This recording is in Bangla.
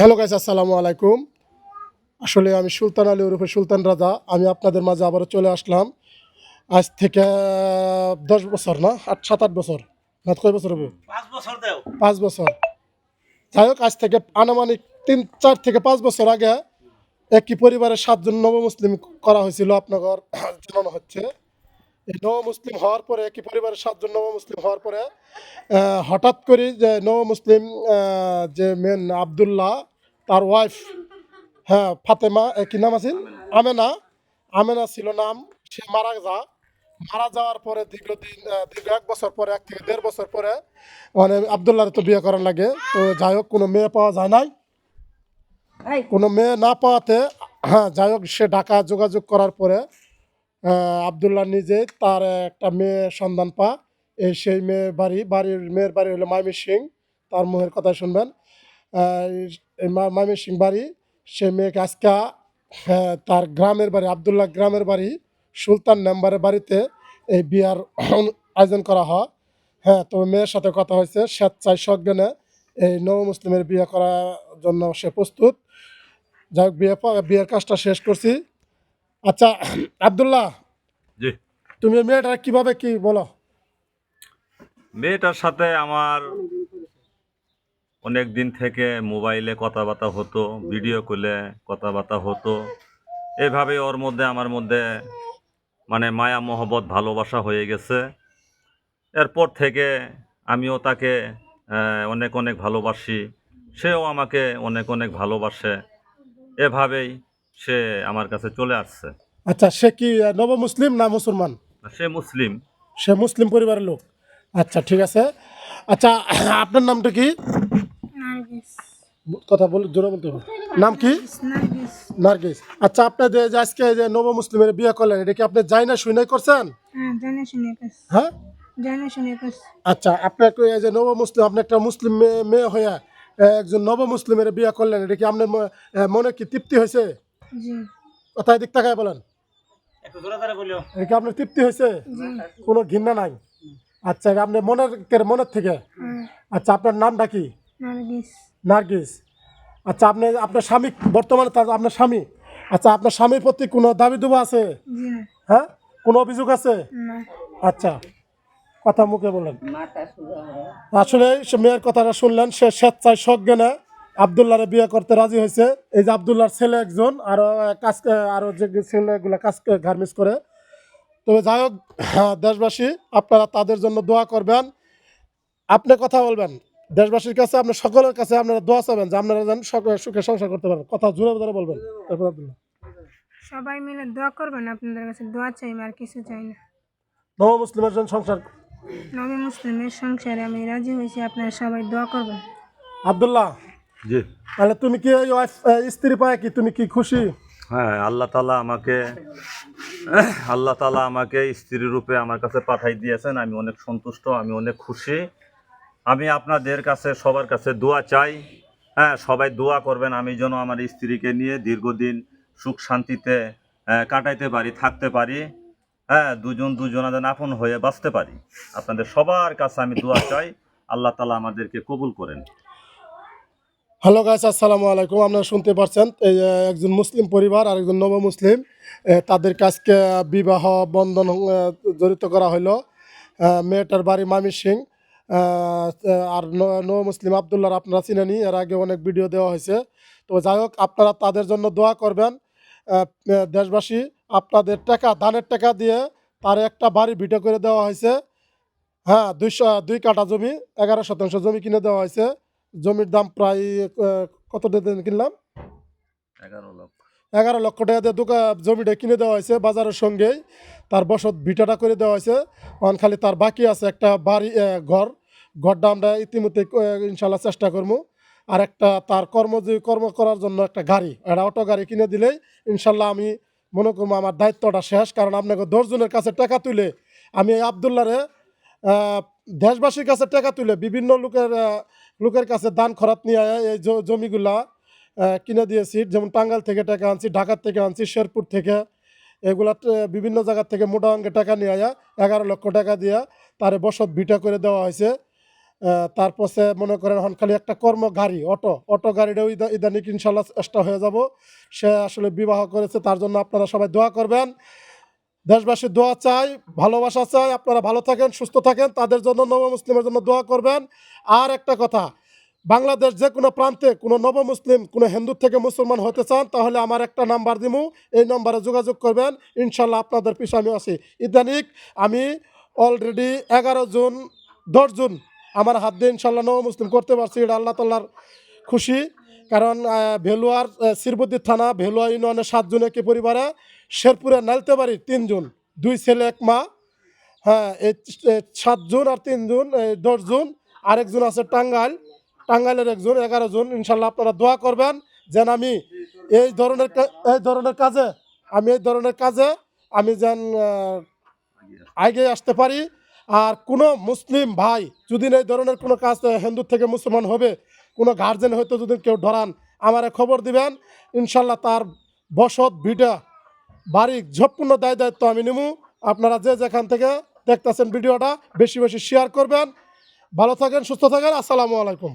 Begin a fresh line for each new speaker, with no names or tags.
হ্যালো গাইস আসসালামু আলাইকুম। আসলে আমি সুলতান আলী ওরফে সুলতান রাজা। আমি আপনাদের মাঝে আবারও চলে আসলাম। আজ থেকে দশ বছর না? আট সাত আট বছর। না কয় বছর হবে?
পাঁচ বছর দেও।
পাঁচ বছর। যাই হোক আজ থেকে আনুমানিক তিন চার থেকে পাঁচ বছর আগে একই পরিবারের সাতজন নবমুসলিম করা হয়েছিল আপনার জানানো হচ্ছে। এই নবমুসলিম হওয়ার পরে একই পরিবারের সাতজন নবমুসলিম হওয়ার পরে হঠাৎ করে যে নবমুসলিম আহ, যে মেন আবদুল্লাহ তার ওয়াইফ হ্যাঁ ফাতেমা কি নাম আছে আমেনা। আমেনা। ছিল নাম সে মারা যা। মারা যাওয়ার পরে দীর্ঘদিন দীর্ঘ এক বছর পরে এক থেকে দেড় বছর পরে মানে আবদুল্লাহর তো বিয়ে করার লাগে। তো যাই হোক কোনো মেয়ে পাওয়া যায় নাই। কোনো মেয়ে না পাওয়াতে হ্যাঁ যাই হোক সে ঢাকা যোগাযোগ করার পরে আবদুল্লাহ নিজে তার একটা মেয়ে সন্ধান পা। এই সেই মেয়ে বাড়ি বাড়ির মেয়ের বাড়ি হলো মাইমি সিং। তার মুখের কথা শুনবেন। আহ, এই মাইমি সিং বাড়ি সে মেয়েকে আজকে হ্যাঁ, তার গ্রামের বাড়ি আবদুল্লাহ গ্রামের বাড়ি সুলতান নাম্বারের বাড়িতে এই বিয়ার আয়োজন করা হয়। হ্যাঁ তো মেয়ের সাথে কথা হয়েছে স্বেচ্ছায় সজ্ঞানে এই নব মুসলিমের বিয়ে করার জন্য সে প্রস্তুত। যাই হোক বিয়ে বিয়ের কাজটা শেষ করছি। আচ্ছা আবদুল্লাহ
জি।
তুমি মেয়েটা কীভাবে কি বলো?
মেয়েটার সাথে আমার অনেক দিন থেকে মোবাইলে কথাবার্তা হতো ভিডিও কলে কথাবার্তা হতো। এভাবে ওর মধ্যে আমার মধ্যে মানে মায়া মহব্বত ভালোবাসা হয়ে গেছে। এরপর থেকে আমিও তাকে অনেক অনেক ভালোবাসি। সেও আমাকে অনেক অনেক ভালোবাসে। এভাবেই সে আমার কাছে চলে আসছে।
আচ্ছা সে কি নব মুসলিম না মুসলমান?
সে মুসলিম।
সে মুসলিম পরিবারের লোক। আচ্ছা ঠিক আছে। আচ্ছা আপনার নামটা কি? কথা বল জোরে বলতে হবে। নাম কি?
নার্গিস
নার্গিস। আচ্ছা আপনি যে আজকে যে নব মুসলিমের বিয়ে করলেন এটা কি আপনি যাই না শুনে করছেন?
হ্যাঁ জানে শুনে কাজ
হ্যাঁ?
জানে শুনে কাজ
আচ্ছা আপনাকে এই যে নব মুসলিম আপনি একটা মুসলিম মেয়ে মেয়ে হইয়া একজন নব মুসলিমের বিয়ে করলেন এটা কি আপনার মনে কি তৃপ্তি হয়েছে
জি।
কোথায় দিক তাকায় বলেন।
একটু জোরে ধরে বলিও।
এটা কি আপনার তৃপ্তি হয়েছে কোনো ঘৃণা নাই। আচ্ছা এটা আপনার মনের মনের থেকে।
হ্যাঁ।
আচ্ছা আপনার নামটা কি?
নার্গিস।
আচ্ছা আপনি আপনার স্বামী বর্তমানে তার আপনার স্বামী? আচ্ছা আপনার স্বামীর প্রতি কোনো দাবি দুবা আছে হ্যাঁ? কোনো অভিযোগ আছে? আচ্ছা কথা মুখে বলেন। আসলে সে মেয়ের কথাটা শুনলেন সে স্বেচ্ছায় সজ্ঞানে আবদুল্লাহরে বিয়ে করতে রাজি হয়েছে। এই যে আবদুল্লাহর ছেলে একজন আরও কাজ আরও যে ছেলেগুলো কাজ গার্মেন্টস করে। তবে যাই হোক হ্যাঁ, দেশবাসী আপনারা তাদের জন্য দোয়া করবেন। আপনি কথা বলবেন। দেশবাসীর কাছে আপনার সকলের কাছে আপনারা দোয়া চাবেন যে আপনারা যেন সকলে সুখে সংসার করতে পারেন। কথা জোরে ধরে বলবেন। তারপর আবদুল্লাহ।
সবাই মিলে দোয়া করবেন আপনাদের কাছে দোয়া চাই আর কিছু চাই না।
নব মুসলিমের জন্য সংসার।
নবী মুসলিমের সংসারে আমি রাজি হয়েছি আপনারা সবাই দোয়া করবেন।
আবদুল্লাহ
জি।
তাহলে তুমি কি আহ, স্ত্রী পায় কি? তুমি কি খুশি?
হ্যাঁ আল্লাহ তালা আমাকে আল্লাহ তালা আমাকে স্ত্রী রূপে আমার কাছে পাঠাই দিয়েছেন। আমি অনেক সন্তুষ্ট আমি অনেক খুশি। আমি আপনাদের কাছে, সবার কাছে দোয়া চাই। হ্যাঁ সবাই দোয়া করবেন আমি যেন আমার স্ত্রীকে নিয়ে দীর্ঘদিন সুখ শান্তিতে কাটাইতে পারি, থাকতে পারি। হ্যাঁ দুজন দুজনাদের আপন হয়ে বাঁচতে পারি। আপনাদের সবার কাছে আমি দোয়া চাই। আল্লাহ তালা আমাদেরকে কবুল করেন।
হ্যালো গাইস আসসালামু আলাইকুম। আপনারা শুনতে পারছেন একজন মুসলিম পরিবার আর একজন নব মুসলিম। তাদের কাছকে বিবাহ বন্ধন জড়িত করা হলো মেয়েটার বাড়ি মামি সিং আর ন- মুসলিম আবদুল্লাহ আপনারা চিনেনি এর আগে অনেক ভিডিও দেওয়া হয়েছে। তো যাই হোক আপনারা তাদের জন্য দোয়া করবেন। দেশবাসী আপনাদের টাকা ধানের টাকা দিয়ে তার একটা বাড়ি ভিডিও করে দেওয়া হয়েছে। হ্যাঁ দুইশো দুই কাঠা জমি এগারো শতাংশ জমি কিনে দেওয়া হয়েছে। জমির দাম প্রায় কত দিয়ে কিনলাম?
এগারো লক্ষ।
এগারো লক্ষ টাকা দিয়ে দোকান জমিটা কিনে দেওয়া হয়েছে বাজারের সঙ্গেই। তার বসত ভিটাটা করে দেওয়া হয়েছে। এখন খালি তার বাকি আছে একটা বাড়ি ঘর। ঘরটা আমরা ইতিমধ্যে ইনশাল্লাহ চেষ্টা করব। আর একটা তার কর্মজীবী কর্ম করার জন্য একটা গাড়ি, একটা অটো গাড়ি কিনে দিলেই ইনশাল্লাহ আমি মনে করব আমার দায়িত্বটা শেষ। কারণ আপনাকে দশজনের কাছে টাকা তুলে আমি এই আবদুল্লারে দেশবাসীর কাছে টাকা তুলে বিভিন্ন লোকের লোকের কাছে দান খরাত নিয়ে এই জমিগুলা কিনে দিয়েছি। যেমন টাঙ্গাল থেকে টাকা আনছি, ঢাকার থেকে আনছি, শেরপুর থেকে এগুলা বিভিন্ন জায়গার থেকে মোটা অঙ্কের টাকা নিয়ে আয়া এগারো লক্ষ টাকা দিয়া তারে বসত ভিটা করে দেওয়া হয়েছে। তারপরে মনে করেন হন খালি একটা কর্ম গাড়ি, অটো। অটো গাড়িটাও ইদা- ইদানিক ইনশাল্লাহ চেষ্টা হয়ে যাব। সে আসলে বিবাহ করেছে, তার জন্য আপনারা সবাই দোয়া করবেন। দেশবাসী দোয়া চাই, ভালোবাসা চাই, আপনারা ভালো থাকেন, সুস্থ থাকেন, তাদের জন্য নব মুসলিমের জন্য দোয়া করবেন। আর একটা কথা, বাংলাদেশ যে কোনো প্রান্তে কোনো নব মুসলিম কোনো হিন্দু থেকে মুসলমান হতে চান, তাহলে আমার একটা নাম্বার দিমু, এই নাম্বারে যোগাযোগ করবেন। ইনশাল্লাহ আপনাদের পিছনে আমি আছি। ইদানিক আমি অলরেডি এগারো জুন, দশ জুন আমার হাত দিয়ে ইনশাল্লাহ নব মুসলিম করতে পারছি এটা আল্লাহ তাল্লার খুশি। কারণ ভেলুয়ার আহ, থানা ভেলুয়া ইউনিয়নের সাতজন একই পরিবারে শেরপুরে নালতেবাড়ি তিনজন দুই ছেলে এক মা। হ্যাঁ এই এই সাত জুন আর তিন জুন এই দশ জুন আরেকজন আছে টাঙ্গাইল। টাঙ্গাইলের একজন এগারো জন। ইনশাল্লাহ আপনারা দোয়া করবেন যেন আমি এই ধরনের এই ধরনের কাজে আমি এই ধরনের কাজে আমি যেন আগে আসতে পারি। আর কোনো মুসলিম ভাই যদি এই ধরনের কোনো কাজ হিন্দু থেকে মুসলমান হবে, কোনো গার্জেন হয়তো যদি কেউ ধরান আমারে খবর দিবেন, ইনশাল্লাহ তার বসত, ভিটা, বাড়ি ঝপূর্ণ দায় দায়িত্ব আমি নিমু। আপনারা যে যেখান থেকে দেখতেছেন ভিডিওটা, বেশি বেশি শেয়ার করবেন। ভালো থাকেন, সুস্থ থাকেন, আসসালামু আলাইকুম।